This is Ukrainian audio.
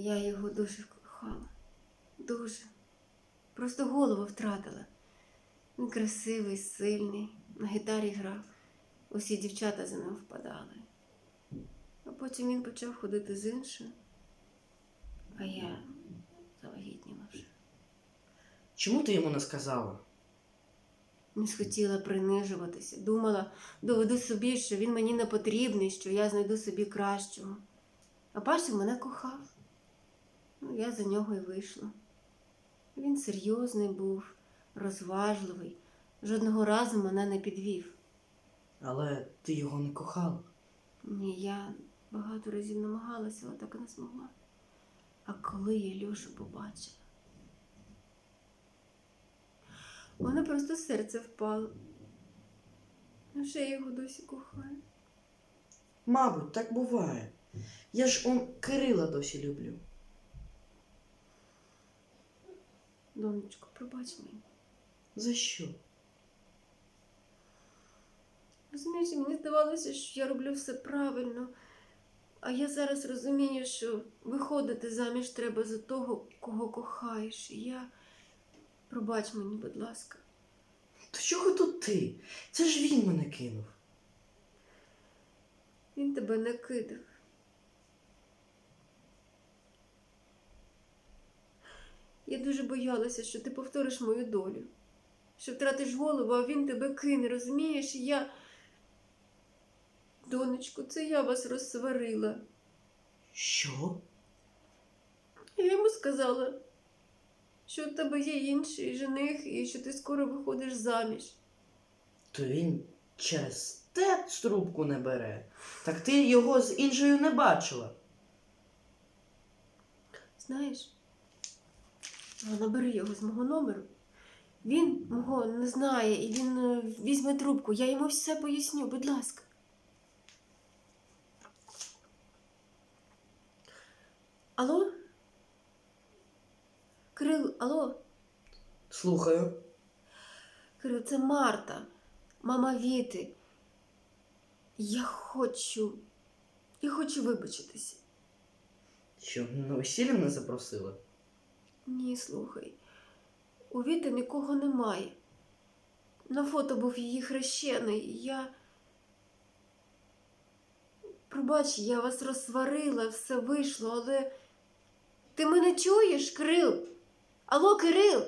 Я його дуже кохала. Дуже. Просто голову втратила. Він красивий, сильний, на гітарі грав. Усі дівчата за ним впадали. А потім він почав ходити з іншою, а я завагітніла вже. Чому ти йому не сказала? Не схотіла принижуватися. Думала, доведу собі, що він мені не потрібний, що я знайду собі кращого. А бачив, мене кохав. Ну, я за нього і вийшла. Він серйозний був, розважливий, жодного разу мене не підвів. Але ти його не кохала. Ні, я багато разів намагалася, але так і не змогла. А коли я Льошу побачила, у мене просто серце впало. Вже я його досі кохаю. Мабуть, так буває. Я ж он Кирила досі люблю. Донечко, пробач мені. За що? Розумієш, мені здавалося, що я роблю все правильно. А я зараз розумію, що виходити заміж треба за того, кого кохаєш. І я пробач мені, будь ласка. То чого тут ти? Це ж він мене кинув. Він тебе не кидав. Я дуже боялася, що ти повториш мою долю, що втратиш голову, а він тебе кине, розумієш? І я. Донечку, це я вас розсварила. Що? Я йому сказала, що у тебе є інший жених і що ти скоро виходиш заміж. То він через те трубку не бере. Так ти його з іншою не бачила. Знаєш, ну, набери його з мого номеру. Він мого не знає і він е, візьме трубку. Я йому все поясню, будь ласка. Алло? Кирил, алло? Слухаю. Кирил, це Марта, мама Віти. Я хочу. Я хочу вибачитися. Що, на весілля не запросила? Ні, слухай. У Віти нікого немає. На фото був її хрещений. і Я. Пробач, я вас розсварила, все вийшло, але. Ти мене чуєш, Кирил? Алло, Кирил?